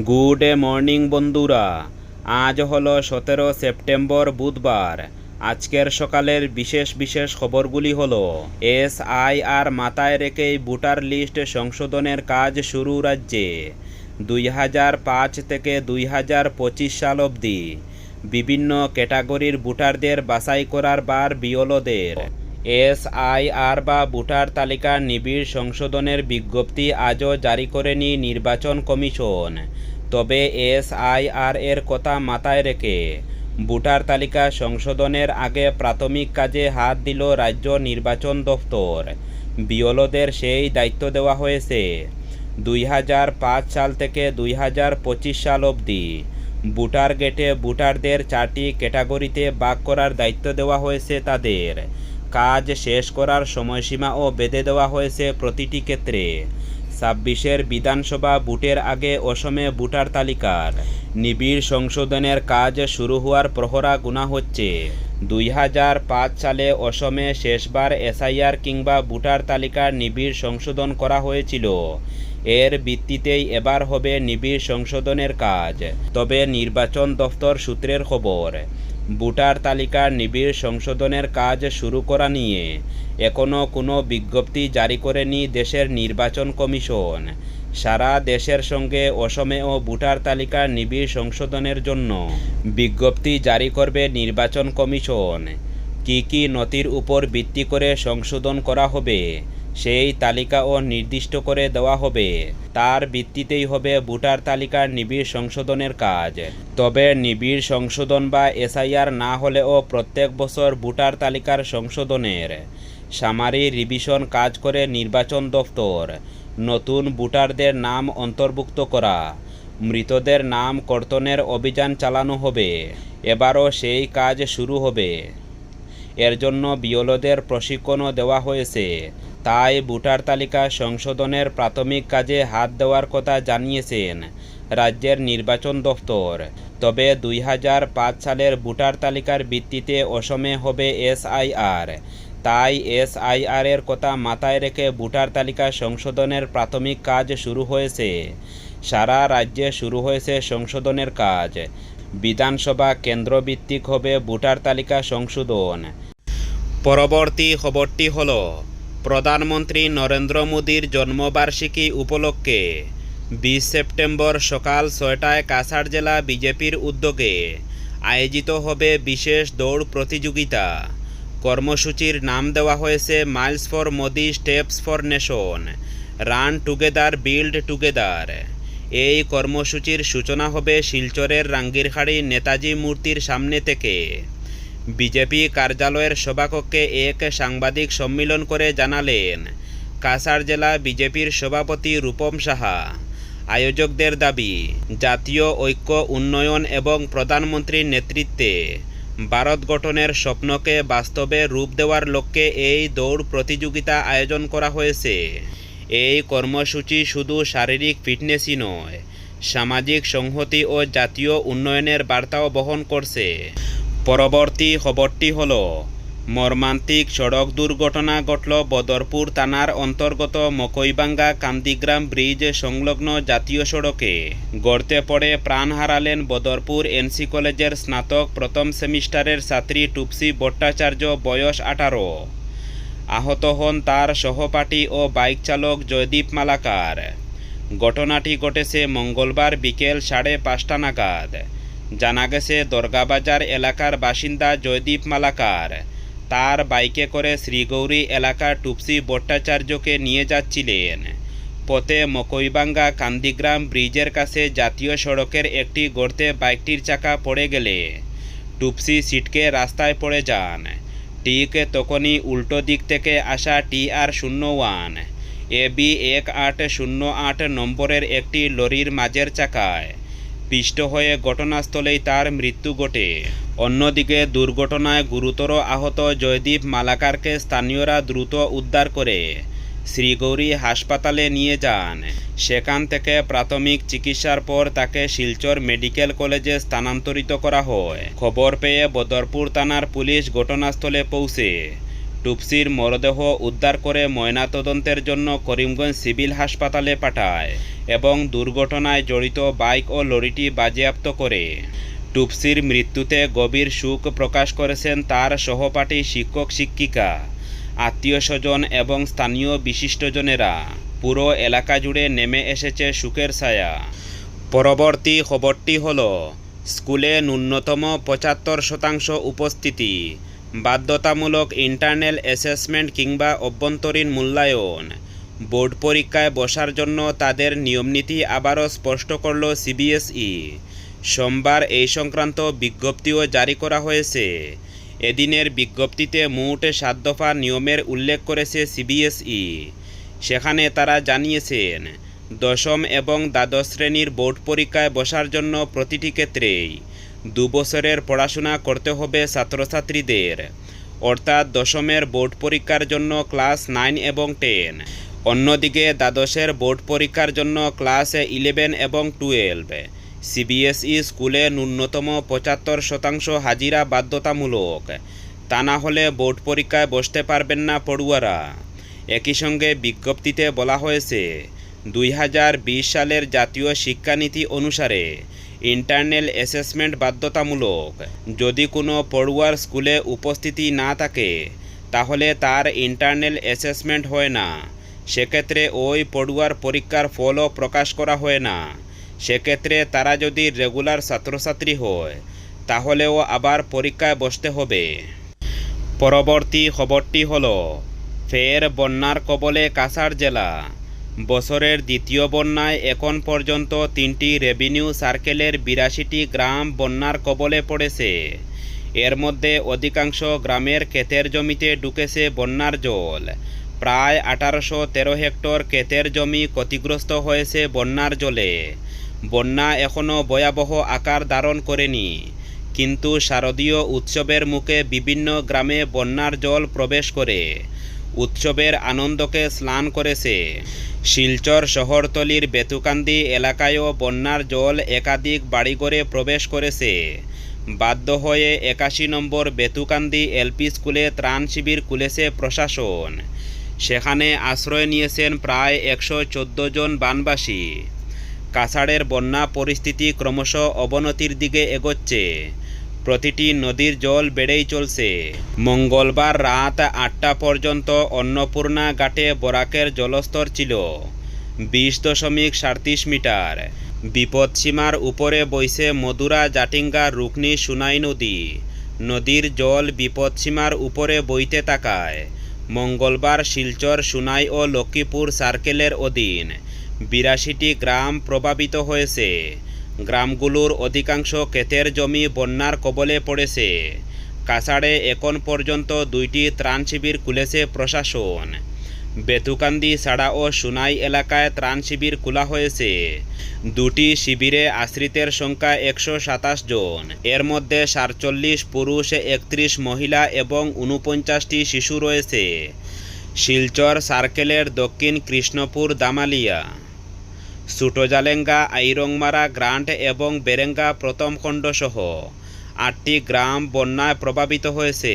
Good morning বন্ধুরা। আজ হলো সতেরো সেপ্টেম্বর বুধবার। আজকের সকালের বিশেষ বিশেষ খবরগুলি হলো এস আই আর মাথায় রেখেই ভোটার লিস্ট সংশোধনের কাজ শুরু রাজ্যে। দুই হাজার পাঁচ থেকে দুই হাজার পঁচিশ সাল অবধি বিভিন্ন ক্যাটাগরির ভোটারদের বাছাই করার বার বিওলোদের এস আই আর বা ভোটার তালিকা নিবিড় সংশোধনের বিজ্ঞপ্তি আজও জারি করেনি নির্বাচন কমিশন। তবে এস আই আর এর কথা মাথায় রেখে ভোটার তালিকা সংশোধনের আগে প্রাথমিক কাজে হাত দিল রাজ্য নির্বাচন দফতর। বিওলোদের সেই দায়িত্ব দেওয়া হয়েছে। দুই হাজার পাঁচ সাল থেকে দুই হাজার পঁচিশ সাল অবধি ভোটার গেটে ভোটারদের চারটি ক্যাটাগরিতে ভাগ করার দায়িত্ব দেওয়া হয়েছে তাদের। কাজ শেষ করার সময়সীমাও বেঁধে দেওয়া হয়েছে প্রতিটি ক্ষেত্রে। ছাব্বিশের বিধানসভা ভোটের আগে অসমে ভোটার তালিকার। নিবিড় সংশোধনের কাজ শুরু হওয়ার প্রহরা গুণা হচ্ছে। দুই হাজার পাঁচ সালে অসমে শেষবার এসআইআর কিংবা ভোটার তালিকার নিবিড় সংশোধন করা হয়েছিল। এর ভিত্তিতেই এবার হবে নিবিড় সংশোধনের কাজ। তবে নির্বাচন দফতর সূত্রের খবর ভোটার তালিকার নিবিড় সংশোধনের কাজ শুরু করা নিয়ে। এখনও কোনো বিজ্ঞপ্তি জারি করেনি দেশের নির্বাচন কমিশন। সারা দেশের সঙ্গে অসমেও ভোটার তালিকার নিবিড় সংশোধনের জন্য বিজ্ঞপ্তি জারি করবে নির্বাচন কমিশন। কি কি নথির উপর ভিত্তি করে সংশোধন করা হবে? সেই তালিকাও নির্দিষ্ট করে দেওয়া হবে। তার ভিত্তিতেই হবে ভোটার তালিকার নিবিড় সংশোধনের কাজ। তবে নিবিড় সংশোধন বা এসআইআর না হলেও প্রত্যেক বছর ভোটার তালিকার সংশোধনের সামারি রিভিশন কাজ করে নির্বাচন দফতর। নতুন ভোটারদের নাম অন্তর্ভুক্ত করা, মৃতদের নাম কর্তনের অভিযান চালানো হবে, এবারও সেই কাজ শুরু হবে। এর জন্য বিওলোদের প্রশিক্ষণও দেওয়া হয়েছে। তাই ভোটার তালিকা সংশোধনের প্রাথমিক কাজে হাত দেওয়ার কথা জানিয়েছেন রাজ্যের নির্বাচন দফতর তবে দুই হাজার পাঁচ সালের ভোটার তালিকার ভিত্তিতে অসমে হবে এসআইআর। তাই এসআইআর এর কথা মাথায় রেখে ভোটার তালিকা সংশোধনের প্রাথমিক কাজ শুরু হয়েছে। সারা রাজ্যে শুরু হয়েছে সংশোধনের কাজ। বিধানসভা কেন্দ্রভিত্তিক হবে ভোটার তালিকা সংশোধন। পরবর্তী খবরটি হল প্রধানমন্ত্রী নরেন্দ্র মোদীর জন্মবার্ষিকী উপলক্ষে বিশ সেপ্টেম্বর সকাল ছয়টায় কাছাড় জেলা বিজেপির উদ্যোগে আয়োজিত হবে বিশেষ দৌড় প্রতিযোগিতা। কর্মসূচির নাম দেওয়া হয়েছে miles for Modi, steps for nation, run together, build together. এই কর্মসূচির সূচনা হবে শিলচরের রাঙ্গিরখাড়ি নেতাজি মূর্তির সামনে থেকে। বিজেপি কার্যালয়ের সভাকক্ষে এক সাংবাদিক সম্মেলন করে জানালেন, কাছাড় জেলা বিজেপির সভাপতি রূপম সাহা। আয়োজকদের দাবি, জাতীয় ঐক্য, উন্নয়ন এবং প্রধানমন্ত্রীর নেতৃত্বে ভারত গঠনের স্বপ্নকে বাস্তবে রূপ দেওয়ার লক্ষ্যে এই দৌড় প্রতিযোগিতা আয়োজন করা হয়েছে। এই কর্মসূচি শুধু শারীরিক ফিটনেসই নয়, সামাজিক সংহতি ও জাতীয় উন্নয়নের বার্তাও বহন করছে। পরবর্তী খবরটি হল, মর্মান্তিক সড়ক দুর্ঘটনা ঘটল বদরপুর থানার অন্তর্গত মকইবাঙ্গা কান্দিগ্রাম ব্রিজ সংলগ্ন জাতীয় সড়কে। গড়তে পড়ে প্রাণ হারালেন বদরপুর এনসি কলেজের স্নাতক প্রথম সেমিস্টারের ছাত্রী টুপসি ভট্টাচার্য, বয়স আঠারো। আহত হন তার সহপাঠী ও বাইক চালক জয়দীপ মালাকার। ঘটনাটি ঘটেছে মঙ্গলবার বিকেল সাড়ে পাঁচটা নাগাদ। জানা গেছে, দর্গাবাজার এলাকার বাসিন্দা জয়দীপ মালাকার। তার বাইকে করে শ্রীগৌরী এলাকার টুপসি ভট্টাচার্যকে নিয়ে যাচ্ছিলেন। পথে মকইবাঙ্গা কান্দিগ্রাম ব্রিজের কাছে জাতীয় সড়কের একটি গর্তে বাইকটির চাকা পড়ে গেলে টুপসি সিটকে রাস্তায় পড়ে যান। ঠিক তখনই উল্টো দিক থেকে আসা টি আর শূন্য ওয়ান, এ বি এক আট শূন্য আট নম্বরের একটি লরির মাঝের চাকায় পিষ্ট হয়ে ঘটনাস্থলেই তার মৃত্যু ঘটে। অন্যদিকে দুর্ঘটনায় গুরুতর আহত জয়দীপ মালাকারকে স্থানীয়রা দ্রুত উদ্ধার করে শ্রীগৌরী হাসপাতালে নিয়ে যান। সেখান থেকে প্রাথমিক চিকিৎসার পর তাকে শিলচর মেডিকেল কলেজে স্থানান্তরিত করা হয়। খবর পেয়ে বদরপুর থানার পুলিশ ঘটনাস্থলে পৌঁছে। টুপসির মরদেহ উদ্ধার করে ময়নাতদন্তের জন্য করিমগঞ্জ সিভিল হাসপাতালে পাঠায় এবং দুর্ঘটনায় জড়িত বাইক ও লরিটি বাজেয়াপ্ত করে। টুপসির মৃত্যুতে গভীর শোক প্রকাশ করেছেন তার সহপাঠী শিক্ষক শিক্ষিকা, আত্মীয় স্বজন এবং স্থানীয় বিশিষ্টজনেরা। পুরো এলাকা জুড়ে নেমে এসেছে সুখের ছায়া। পরবর্তী খবরটি হল, স্কুলে ন্যূনতম পঁচাত্তর শতাংশ উপস্থিতি বাধ্যতামূলক ইন্টারনাল অ্যাসেসমেন্ট কিংবা অভ্যন্তরীণ মূল্যায়ন। বোর্ড পরীক্ষায় বসার জন্য তাদের নিয়মনীতি আবারও স্পষ্ট করল সিবিএসই। সোমবার এই সংক্রান্ত বিজ্ঞপ্তিও জারি করা হয়েছে। এদিনের বিজ্ঞপ্তিতে মোট সাত দফা নিয়মের উল্লেখ করেছে সিবিএসই। সেখানে তারা জানিয়েছেন, দশম এবং দ্বাদশ শ্রেণির বোর্ড পরীক্ষায় বসার জন্য প্রতিটি ক্ষেত্রেই দু বছরের পড়াশোনা করতে হবে ছাত্রছাত্রীদের। অর্থাৎ দশমের বোর্ড পরীক্ষার জন্য ক্লাস নাইন এবং টেন। অন্যদিকে দ্বাদশের বোর্ড পরীক্ষার জন্য ক্লাস ইলেভেন এবং টুয়েলভ। সিবিএসই স্কুলে ন্যূনতম পঁচাত্তর শতাংশ হাজিরা বাধ্যতামূলক। তা না হলে বোর্ড পরীক্ষায় বসতে পারবেন না পড়ুয়ারা। একই সঙ্গে বিজ্ঞপ্তিতে বলা হয়েছে, দুই হাজার বিশ সালের জাতীয় শিক্ষানীতি অনুসারে ইন্টারনাল অ্যাসেসমেন্ট বাধ্যতামূলক। যদি কোনো পড়ুয়ার স্কুলে উপস্থিতি না থাকে, তাহলে তার ইন্টারনাল অ্যাসেসমেন্ট হয় না। সেক্ষেত্রে ওই পড়ুয়ার পরীক্ষার ফলও প্রকাশ করা হয় না। সেক্ষেত্রে তারা যদি রেগুলার ছাত্রছাত্রী হয়, তাহলেও আবার পরীক্ষায় বসতে হবে। পরবর্তী খবরটি হল, ফের বন্যার কবলে কাছাড় জেলা। বছরের দ্বিতীয় বন্যায় এখন পর্যন্ত তিনটি রেভিনিউ সার্কেলের বিরাশিটি গ্রাম বন্যার কবলে পড়েছে। এর মধ্যে অধিকাংশ গ্রামের ক্ষেতের জমিতে ঢুকেছে বন্যার জল। প্রায় আঠারোশো তেরো হেক্টর ক্ষেতের জমি ক্ষতিগ্রস্ত হয়েছে বন্যার জলে। বন্যা এখনও ভয়াবহ আকার ধারণ করেনি। কিন্তু শারদীয় উৎসবের মুখে বিভিন্ন গ্রামে বন্যার জল প্রবেশ করে। উৎসবের আনন্দকে স্নান করেছে। শিলচর শহরতলির বেতুকান্দি এলাকায়ও বন্যার জল একাধিক বাড়িঘরে প্রবেশ করেছে। বাধ্য হয়ে একাশি নম্বর বেতুকান্দি এলপি স্কুলে ত্রাণ শিবির খুলেছে প্রশাসন। সেখানে আশ্রয় নিয়েছেন প্রায় একশো চোদ্দ জন বানবাসী। কাছাড়ের বন্যা পরিস্থিতি ক্রমশ অবনতির দিকে এগোচ্ছে। প্রতিটি নদীর জল বেড়েই চলছে। মঙ্গলবার রাত আটটা পর্যন্ত অন্নপূর্ণা ঘাটে বরাকের জলস্তর ছিল, বিশ দশমিক সাঁত্রিশ মিটার। বিপদসীমার উপরে বইছে মধুরা জাটিঙ্গা, রুকনি, সুনাই নদী। নদীর জল বিপদসীমার উপরে বইতে তাকায় মঙ্গলবার শিলচর, সুনাই ও লক্ষ্মীপুর সার্কেলের অধীন বিরাশিটি গ্রাম প্রভাবিত হয়েছে। গ্রামগুলোর অধিকাংশ ক্ষেতের জমি বন্যার কবলে পড়েছে। কাছাড়ে এখন পর্যন্ত দুইটি ত্রাণ শিবির খুলেছে প্রশাসন। বেতুকান্দি ছাড়া ও সুনাই এলাকায় ত্রাণ শিবির খোলা হয়েছে। দুটি শিবিরে আশ্রিতের সংখ্যা একশো সাতাশ জন। এর মধ্যে সাতচল্লিশ পুরুষ, একত্রিশ মহিলা এবং উনপঞ্চাশটি শিশু রয়েছে। শিলচর সার্কেলের দক্ষিণ কৃষ্ণপুর দামালিয়া। সুটোজালেঙ্গা আইরংমারা গ্রান্ট এবং বেরেঙ্গা প্রথম খণ্ডসহ আটটি গ্রাম বন্যায় প্রভাবিত হয়েছে।